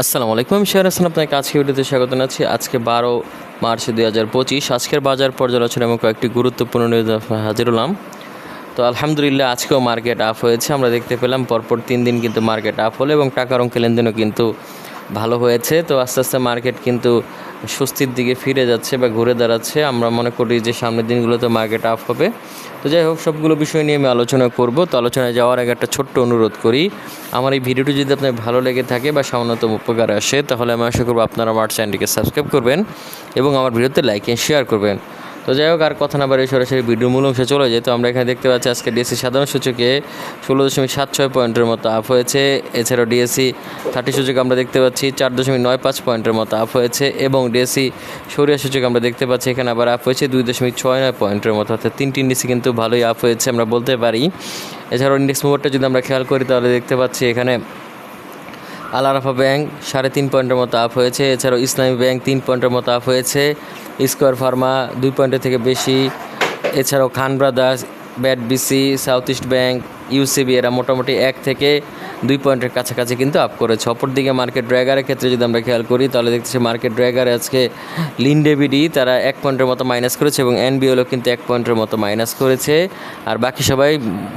আসসালামু আলাইকুম, আমি শেয়ার হাসান, আপনাকে আজকে ভিডিওতে স্বাগত জানাচ্ছি। আজকে বারো মার্চ দুই হাজার পঁচিশ, আজকের বাজার পর্যালোচনা এবং কয়েকটি গুরুত্বপূর্ণ নিউজ হাজির হলাম। তো আলহামদুলিল্লাহ, আজকেও মার্কেট আপ হয়েছে। আমরা দেখতে পেলাম পরপর তিন দিন কিন্তু মার্কেট আপ হলো এবং টাকার অঙ্কে লেনদেনও কিন্তু ভালো হয়েছে। তো আস্তে আস্তে মার্কেট কিন্তু স্বস্তির দিকে ফিরে যাচ্ছে বা ঘুরে দাঁড়াচ্ছে। আমরা মনে করি যে সামনের দিনগুলোতে মার্কেট আপ হবে। তো যাই হোক, সবগুলো বিষয় নিয়ে আমি আলোচনা করব। তো আলোচনায় যাওয়ার আগে একটা ছোট্ট অনুরোধ করি। আমার এই ভিডিওটি যদি আপনার ভালো লেগে থাকে বা সামান্যতম উপকার আসে, তাহলে আমি আশা করব আপনারা আমার চ্যানেলটিকে সাবস্ক্রাইব করবেন এবং আমার ভিডিওতে লাইক এন্ড শেয়ার করবেন। তো যাই হোক, আর কথা না বাড়ি সরাসরি ভিডিও মূল অংশে চলে যায় তো আমরা এখানে দেখতে পাচ্ছি আজকে ডিএসসি সাধারণ সূচকে ষোলো দশমিক সাত ছয় পয়েন্টের মতো আপ হয়েছে। এছাড়াও ডিএসসি থার্টি সূচকে আমরা দেখতে পাচ্ছি চার দশমিক নয় পাঁচ পয়েন্টের মতো আপ হয়েছে এবং ডিএসসি সরিয়া সূচকে আমরা দেখতে পাচ্ছি এখানে আবার আপ হয়েছে দুই দশমিক ছয় নয় পয়েন্টের মতো। অর্থাৎ তিনটি ইন্ডেক্সই কিন্তু ভালোই আপ হয়েছে আমরা বলতে পারি। এছাড়াও ইন্ডেক্স মুভারটা যদি আমরা খেয়াল করি তাহলে দেখতে পাচ্ছি এখানে আল আরাফা ব্যাংক সাড়ে তিন পয়েন্টের মতো আপ হয়েছে। এছাড়াও ইসলামী ব্যাংক তিন পয়েন্টের মতো আপ হয়েছে। স্কোয়ার ফার্মা দুই পয়েন্টের থেকে বেশি। এছাড়াও Khan brothers, BAT BC, south east bank UCB এরা মোটামুটি এক থেকে দুই পয়েন্টের কাছাকাছি কিন্তু আপ করেছে। অপরদিকে মার্কেট ড্র্যাগারের ক্ষেত্রে যদি আমরা খেয়াল করি, তাহলে দেখতেছি মার্কেট ড্র্যাগারে আজকে লিনডেবিডি তারা এক পয়েন্টের মতো মাইনাস করেছে এবং এনবিএলও কিন্তু এক পয়েন্টের মতো মাইনাস করেছে। আর বাকি সবাই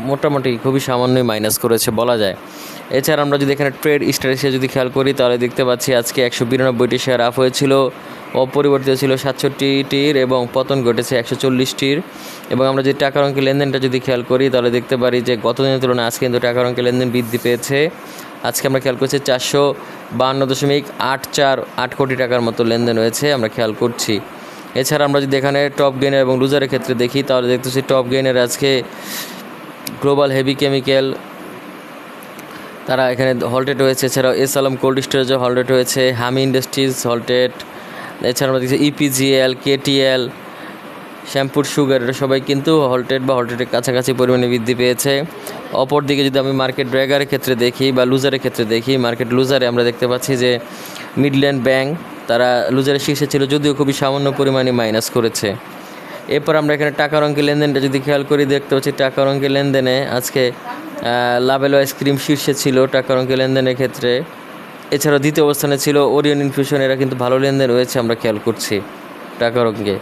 মোটামুটি খুবই সামান্যই মাইনাস করেছে বলা যায়। এছাড়া আমরা যদি এখানে ট্রেড স্ট্র্যাটেজি যদি খেয়াল করি, তাহলে দেখতে পাচ্ছি আজকে একশো বিরানব্বইটি শেয়ার আপ হয়েছিল। অপরিবর্তিত ছিল সাতষট্টিটির এবং পতন ঘটেছে একশো চল্লিশটির এবং আমরা যদি টাকার অঙ্কের লেনদেনটা যদি খেয়াল করি, তাহলে দেখতে পারি যে গত দিনের তুলনায় আজকে কিন্তু টাকার অঙ্কের লেনদেন বৃদ্ধি পেয়েছে। আজকে আমরা খেয়াল করছি চারশো বাহান্ন দশমিক আট চার আট কোটি টাকার মতো লেনদেন হয়েছে, আমরা খেয়াল করছি। এছাড়া আমরা যদি এখানে টপ গেইনার এবং লুজারের ক্ষেত্রে দেখি, তাহলে দেখতেছি টপ গেইনার আজকে গ্লোবাল হেভি কেমিক্যাল, তারা এখানে হলটেড হয়েছে। এছাড়াও এস আলম কোল্ড স্টোরেজও হলটেড হয়েছে। Hami industries halted. এছাড়া আমরা দেখছি E ইপিজিএল কেটিএল শ্যাম্পুর সুগার, এটা সবাই কিন্তু হলটেড বা হলটেডের কাছাকাছি পরিমাণে বৃদ্ধি পেয়েছে। অপরদিকে যদি আমি মার্কেট ড্র্যাগারের ক্ষেত্রে দেখি বা লুজারের ক্ষেত্রে দেখি মার্কেট লুজারে আমরা দেখতে পাচ্ছি যে মিডল্যান্ড ব্যাংক তারা লুজারের শীর্ষে ছিল, যদিও খুবই সামান্য পরিমাণে মাইনাস করেছে। এরপর আমরা এখানে টাকার অঙ্কের লেনদেনটা যদি খেয়াল করি, দেখতে পাচ্ছি টাকার অঙ্কের লেনদেনে আজকে লাভেলো আইসক্রিম শীর্ষে ছিল টাকার অঙ্কের লেনদেনের ক্ষেত্রে। এছাড়াও দ্বিতীয় অবস্থানে ছিল ওরিয়ন ইনফিউশন এরা কিন্তু ভালো লেনদেন রয়েছে, আমরা খেয়াল করছি টাকার অঙ্কে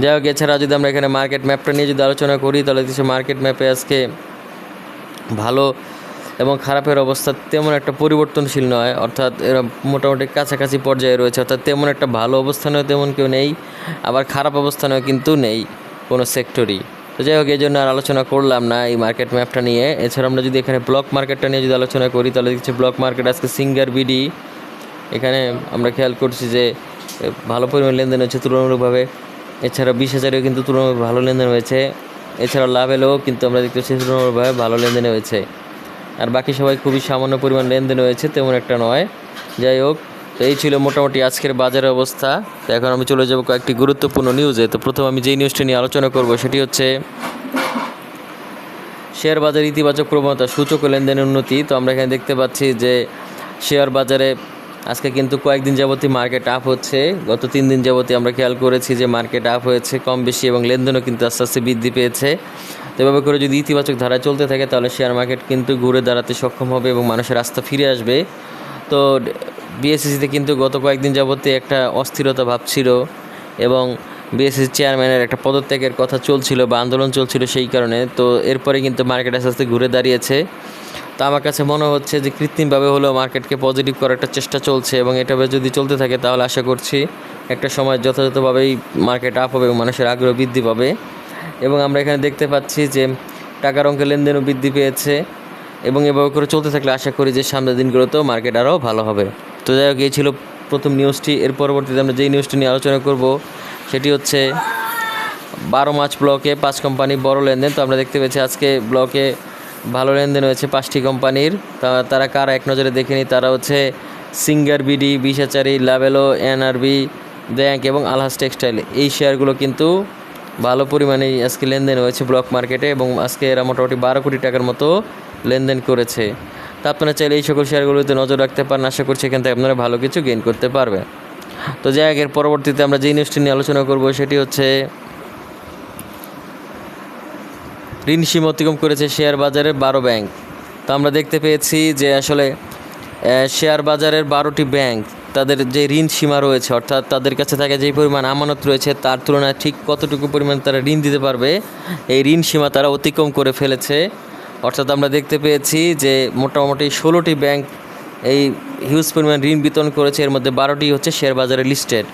যাই হোক এছাড়া যদি আমরা এখানে মার্কেট ম্যাপটা নিয়ে যদি আলোচনা করি, তাহলে কিছু মার্কেট ম্যাপে আজকে ভালো এবং খারাপের অবস্থা তেমন একটা পরিবর্তনশীল নয়, অর্থাৎ এরা মোটামুটি কাছাকাছি পর্যায়ে রয়েছে, অর্থাৎ তেমন একটা ভালো অবস্থানেও তেমন কেউ নেই, আবার খারাপ অবস্থানেও কিন্তু নেই কোনো সেক্টরই তো যাই হোক, এই জন্য আর আলোচনা করলাম না এই মার্কেট ম্যাপটা নিয়ে। এছাড়া আমরা যদি এখানে ব্লক মার্কেটটা নিয়ে যদি আলোচনা করি, তাহলে দেখছি ব্লক মার্কেট আজকে সিঙ্গার বিডি এখানে আমরা খেয়াল করছি যে ভালো পরিমাণ লেনদেন হচ্ছে তুলনামূলকভাবে। এছাড়া বিশ হাজারেও কিন্তু তুলনামূলক ভালো লেনদেন হয়েছে। এছাড়া লাভ এলেও কিন্তু আমরা দেখতে পাচ্ছি তুলনামূলকভাবে ভালো লেনদেন হয়েছে। আর বাকি সবাই খুবই সামান্য পরিমাণ লেনদেন হয়েছে, তেমন একটা নয়। যাই হোক তো এই ছিল মোটামুটি আজকের বাজারের অবস্থা। তো এখন আমি চলে যাব কয়েকটি গুরুত্বপূর্ণ নিউজে তো প্রথম আমি যেই নিউজটি নিয়ে আলোচনা করব সেটি হচ্ছে শেয়ার বাজার ইতিবাচক প্রবণতা, সূচক লেনদেনের উন্নতি। তো আমরা এখানে দেখতে পাচ্ছি যে শেয়ার বাজারে আজকে কিন্তু কয়েকদিন যাবতই মার্কেট আপ হচ্ছে। গত তিন দিন যাবতই আমরা খেয়াল করেছি যে মার্কেট আপ হয়েছে কম বেশি এবং লেনদেনও কিন্তু আস্তে আস্তে বৃদ্ধি পেয়েছে। তো এভাবে করে যদি ইতিবাচক ধারায় চলতে থাকে তাহলে শেয়ার মার্কেট কিন্তু ঘুরে দাঁড়াতে সক্ষম হবে এবং মানুষের আস্থা ফিরে আসবে। তো বিএসসিসিতে কিন্তু গত কয়েকদিন যাবতই একটা অস্থিরতা ভাব ছিল এবং বিএসসি চেয়ারম্যানের একটা পদত্যাগের কথা চলছিল বা আন্দোলন চলছিল সেই কারণে। তো এরপরে কিন্তু মার্কেট আস্তে আস্তে ঘুরে দাঁড়িয়েছে। তো আমার কাছে মনে হচ্ছে যে কৃত্রিমভাবে হলেও মার্কেটকে পজিটিভ করার একটা চেষ্টা চলছে এবং এটাভাবে যদি চলতে থাকে তাহলে আশা করছি একটা সময় যথাযথভাবেই মার্কেট আপ হবে এবং মানুষের আগ্রহ বৃদ্ধি পাবে। এবং আমরা এখানে দেখতে পাচ্ছি যে টাকার অঙ্কের লেনদেনও বৃদ্ধি পেয়েছে এবং এভাবে করে চলতে থাকলে আশা করি যে সামনের দিনগুলোতেও মার্কেট আরও ভালো হবে। তো যাই হোক, এই ছিল প্রথম নিউজটি এর পরবর্তীতে আমরা যেই নিউজটি নিয়ে আলোচনা করব, সেটি হচ্ছে বারো মার্চ ব্লকে পাঁচ কোম্পানি বড় লেনদেন। তো আমরা দেখতে পেয়েছি আজকে ব্লকে ভালো লেনদেন হয়েছে পাঁচটি কোম্পানির তারা কারা এক নজরে দেখে নিই? তারা হচ্ছে সিঙ্গার বিডি বিশাচারি লাভেলো এনআরবি ব্যাংক এবং আলহাস টেক্সটাইল এই শেয়ারগুলো কিন্তু ভালো পরিমাণে আজকে লেনদেন হয়েছে ব্লক মার্কেটে এবং আজকে এরা মোটামুটি বারো কোটি টাকার মতো লেনদেন করেছে। তা আপনারা চাইলে এই সকল শেয়ারগুলোতে নজর রাখতে পারেন। আশা করছি এখান থেকে আপনারা ভালো কিছু গেইন করতে পারবেন। তো যাই হোক, এর পরবর্তীতে আমরা যেই নিউজটি নিয়ে আলোচনা করব সেটি হচ্ছে ঋণ সীমা অতিক্রম করেছে শেয়ার বাজারের বারো ব্যাংক তো আমরা দেখতে পেয়েছি যে আসলে শেয়ার বাজারের বারোটি ব্যাংক তাদের যে ঋণ সীমা রয়েছে অর্থাৎ তাদের কাছে থাকে যে পরিমাণ আমানত রয়েছে তার তুলনায় ঠিক কতটুকু পরিমাণ তারা ঋণ দিতে পারবে এই ঋণ সীমা তারা অতিক্রম করে ফেলেছে। অর্থাৎ আমরা দেখতে পেয়েছি যে মোটামুটি ষোলোটি ব্যাংক এই হিউজ পরিমাণ ঋণ বিতরণ করেছে। এর মধ্যে বারোটি হচ্ছে শেয়ার বাজারে লিস্টেড।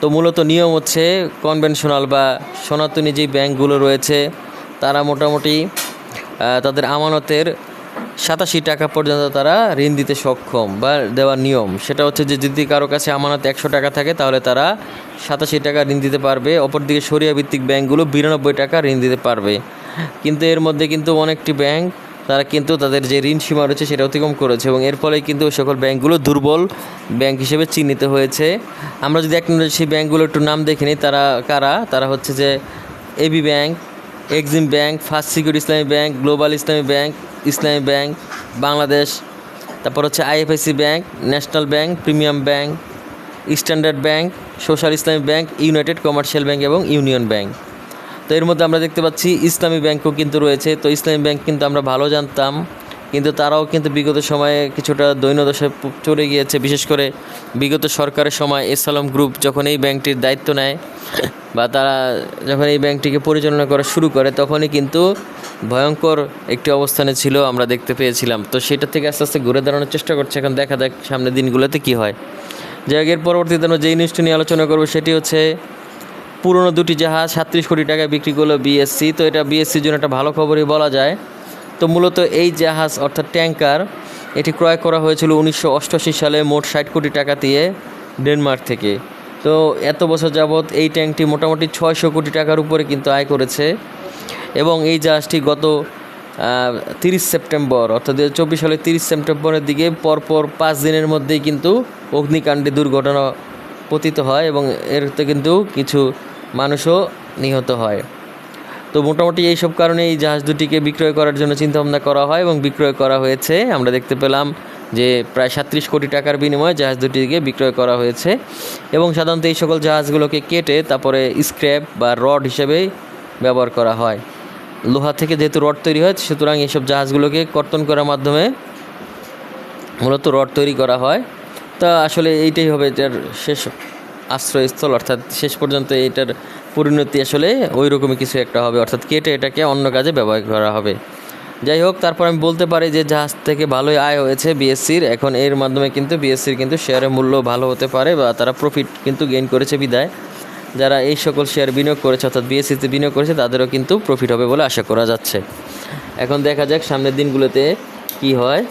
তো মূলত নিয়ম হচ্ছে কনভেনশনাল বা সনাতনী যে ব্যাংকগুলো রয়েছে, তারা মোটামুটি তাদের আমানতের সাতাশি টাকা পর্যন্ত তারা ঋণ দিতে সক্ষম বা দেওয়ার নিয়ম। সেটা হচ্ছে যে যদি কারও কাছে আমানত একশো টাকা থাকে, তাহলে তারা সাতাশি টাকা ঋণ দিতে পারবে। অপরদিকে সরিয়া ভিত্তিক ব্যাংকগুলো বিরানব্বই টাকা ঋণ দিতে পারবে। কিন্তু এর মধ্যে কিন্তু অনেকটি ব্যাংক তারা কিন্তু তাদের যে ঋণ সীমা রয়েছে সেটা অতিক্রম করেছে এবং এর ফলে কিন্তু সকল ব্যাংকগুলো দুর্বল ব্যাংক হিসেবে চিহ্নিত হয়েছে। আমরা যদি এক সেই ব্যাংকগুলো একটু নাম দেখে নিই, তারা কারা? তারা হচ্ছে যে AB bank Exim bank first security Islami bank global Islami bank Islami bank Bangladesh তারপর হচ্ছে IFIC bank national bank premium bank standard bank social Islami bank united commercial bank এবং ইউনিয়ন ব্যাংক তো এর মধ্যে আমরা দেখতে পাচ্ছি ইসলামী ব্যাংকও কিন্তু রয়েছে। তো ইসলামী ব্যাংক কিন্তু আমরা ভালো জানতাম, কিন্তু তারাও কিন্তু বিগত সময়ে কিছুটা দৈন্যদশায় চলে গিয়েছে। বিশেষ করে বিগত সরকারের সময় এসালাম গ্রুপ যখন এই ব্যাংকটির দায়িত্ব নেয় বা তারা যখন এই ব্যাংকটিকে পরিচালনা করা শুরু করে, তখনই কিন্তু ভয়ঙ্কর একটি অবস্থানে ছিল আমরা দেখতে পেয়েছিলাম। তো সেটা থেকে আস্তে আস্তে ঘুরে দাঁড়ানোর চেষ্টা করছে। এখন দেখা যাক সামনের দিনগুলোতে কি হয়। যাই হোক, এর পরবর্তীতে আমরা যেই নিউজটি নিয়ে আলোচনা করব সেটি হচ্ছে পুরনো দুটি জাহাজ সাতত্রিশ কোটি টাকায় বিক্রি করল বিএসসি তো এটা বিএসসির জন্য একটা ভালো খবরই বলা যায়। তো মূলত এই জাহাজ, অর্থাৎ ট্যাঙ্কার এটি ক্রয় করা হয়েছিল উনিশশো অষ্টআশি সালে মোট ষাট কোটি টাকা দিয়ে ডেনমার্ক থেকে। তো এত বছর যাবৎ এই ট্যাঙ্কটি মোটামুটি ছয়শো কোটি টাকার উপরে কিন্তু আয় করেছে এবং এই জাহাজটি গত তিরিশ সেপ্টেম্বর, অর্থাৎ দু চব্বিশ সালের তিরিশ সেপ্টেম্বরের দিকে পরপর পাঁচ দিনের মধ্যেই কিন্তু অগ্নিকাণ্ডে দুর্ঘটনা পতিত হয় এবং এরতে কিন্তু কিছু মানুষও নিহত হয়। তো মোটামুটি এইসব কারণে এই জাহাজ দুটিকে বিক্রয় করার জন্য চিন্তাভাবনা করা হয় এবং বিক্রয় করা হয়েছে। আমরা দেখতে পেলাম যে প্রায় সাত্রিশ কোটি টাকার বিনিময়ে জাহাজ দুটিকে বিক্রয় করা হয়েছে এবং সাধারণত এই সকল জাহাজগুলোকে কেটে তারপরে স্ক্র্যাপ বা রড হিসেবে ব্যবহার করা হয়। লোহা থেকে যেহেতু রড তৈরি হয়, সুতরাং এইসব জাহাজগুলোকে কর্তন করার মাধ্যমে মূলত রড তৈরি করা হয়। তা আসলে এইটাই হবে এটার শেষ আশ্রয়স্থল, অর্থাৎ শেষ পর্যন্ত এটার পরিণতি আসলে ওই রকমই কিছু একটা হবে, অর্থাৎ কেটে এটাকে অন্য কাজে ব্যবহার করা হবে। যাই হোক, তারপর আমি বলতে পারি যে জাহাজ থেকে ভালোই আয় হয়েছে বিএসসির এখন এর মাধ্যমে কিন্তু বিএসসির কিন্তু শেয়ারের মূল্য ভালো হতে পারে বা তারা প্রফিট কিন্তু গেইন করেছে বিদায়। যারা এই সকল শেয়ার বিনিয়োগ করেছে, অর্থাৎ বিএসসিতে বিনিয়োগ করেছে, তাদেরও কিন্তু প্রফিট হবে বলে আশা করা যাচ্ছে। এখন দেখা যাক সামনের দিনগুলোতে কি হয়।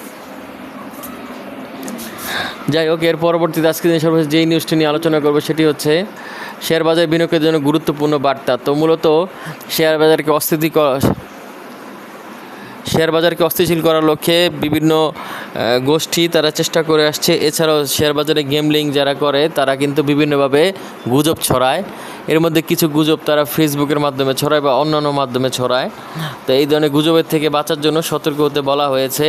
যাই হোক, এর পরবর্তীতে আজকে দিন সর্বশেষ যেই নিউজটি নিয়ে আলোচনা করব সেটি হচ্ছে শেয়ার বাজার বিনিয়োগের জন্য গুরুত্বপূর্ণ বার্তা। তো মূলত শেয়ার বাজারকে অস্থিতিকর শেয়ার বাজারকে অস্থিতিশীল করার লক্ষ্যে বিভিন্ন গোষ্ঠী তারা চেষ্টা করে আসছে। এছাড়াও শেয়ার বাজারে গেমলিং যারা করে, তারা কিন্তু বিভিন্নভাবে গুজব ছড়ায়। এর মধ্যে কিছু গুজব তারা ফেসবুকের মাধ্যমে ছড়ায় বা অন্যান্য মাধ্যমে ছড়ায়। তো এই ধরনের গুজবের থেকে বাঁচার জন্য সতর্ক হতে বলা হয়েছে।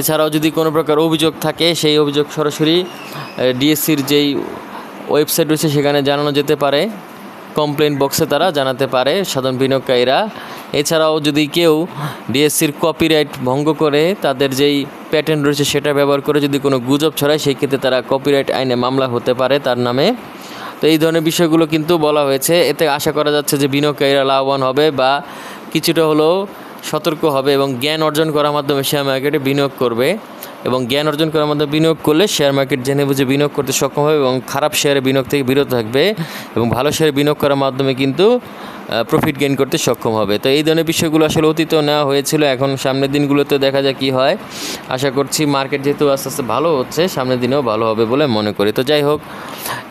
এছাড়াও যদি কোনো প্রকার অভিযোগ থাকে, সেই অভিযোগ সরাসরি ডিএসসির যেই ওয়েবসাইট রয়েছে, সেখানে জানানো যেতে পারে। কমপ্লেন বক্সে তারা জানাতে পারে সাধারণ বিনিয়োগকারীরা। এছাড়াও যদি কেউ ডিএসসির কপিরাইট ভঙ্গ করে, তাদের যেই প্যাটার্ন রয়েছে সেটা ব্যবহার করে যদি কোনো গুজব ছড়ায় সেই ক্ষেত্রে তারা কপিরাইট আইনে মামলা হতে পারে তার নামে। তো এই ধরনের বিষয়গুলো কিন্তু বলা হয়েছে। এতে আশা করা যাচ্ছে যে বিনিয়োগকারীরা লাভবান হবে বা কিছুটা হলেও সতর্ক হবে এবং জ্ঞান অর্জন করার মাধ্যমে শেয়ার মার্কেটে বিনিয়োগ করবে। এবং জ্ঞান অর্জন করার মাধ্যমে বিনিয়োগ করলে শেয়ার মার্কেট জেনে বুঝে বিনিয়োগ করতে সক্ষম হবে এবং খারাপ শেয়ারে বিনিয়োগ থেকে বিরত থাকবে। এবং ভালো শেয়ারে বিনিয়োগ করার মাধ্যমে কিন্তু প্রফিট গেইন করতে সক্ষম হবে। তো এই ধরনের বিষয়গুলো আসলে অতীতেও নেওয়া হয়েছিল, এখন সামনের দিনগুলোতে দেখা যাক কী হয়। আশা করছি মার্কেট যেহেতু আস্তে আস্তে ভালো হচ্ছে, সামনের দিনেও ভালো হবে বলে মনে করি। তো যাই হোক,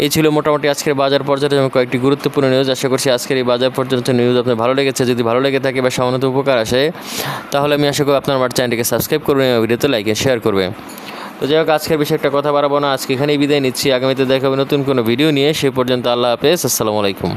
এই ছিল মোটামুটি আজকের বাজার পর্যায়ে কয়েকটি গুরুত্বপূর্ণ নিউজ আশা করছি আজকের এই বাজার পর্যন্ত নিউজ আপনার ভালো লেগেছে। যদি ভালো লেগে থাকে বা সামান্য উপকার আসে, তাহলে আমি আশা করি আপনার আমার চ্যানেলটিকে সাবস্ক্রাইব করবেন এবং ভিডিওতে লাইক শেয়ার করবেন। তো যাই হোক, আজকের বিষয়ে একটা কথা বাড়াবো না। আজকে এখানেই বিদায় নিচ্ছি। আগামীতে দেখা হবে নতুন কোনো ভিডিও নিয়ে। সে পর্যন্ত আল্লাহ হাফেজ। আসসালামু আলাইকুম।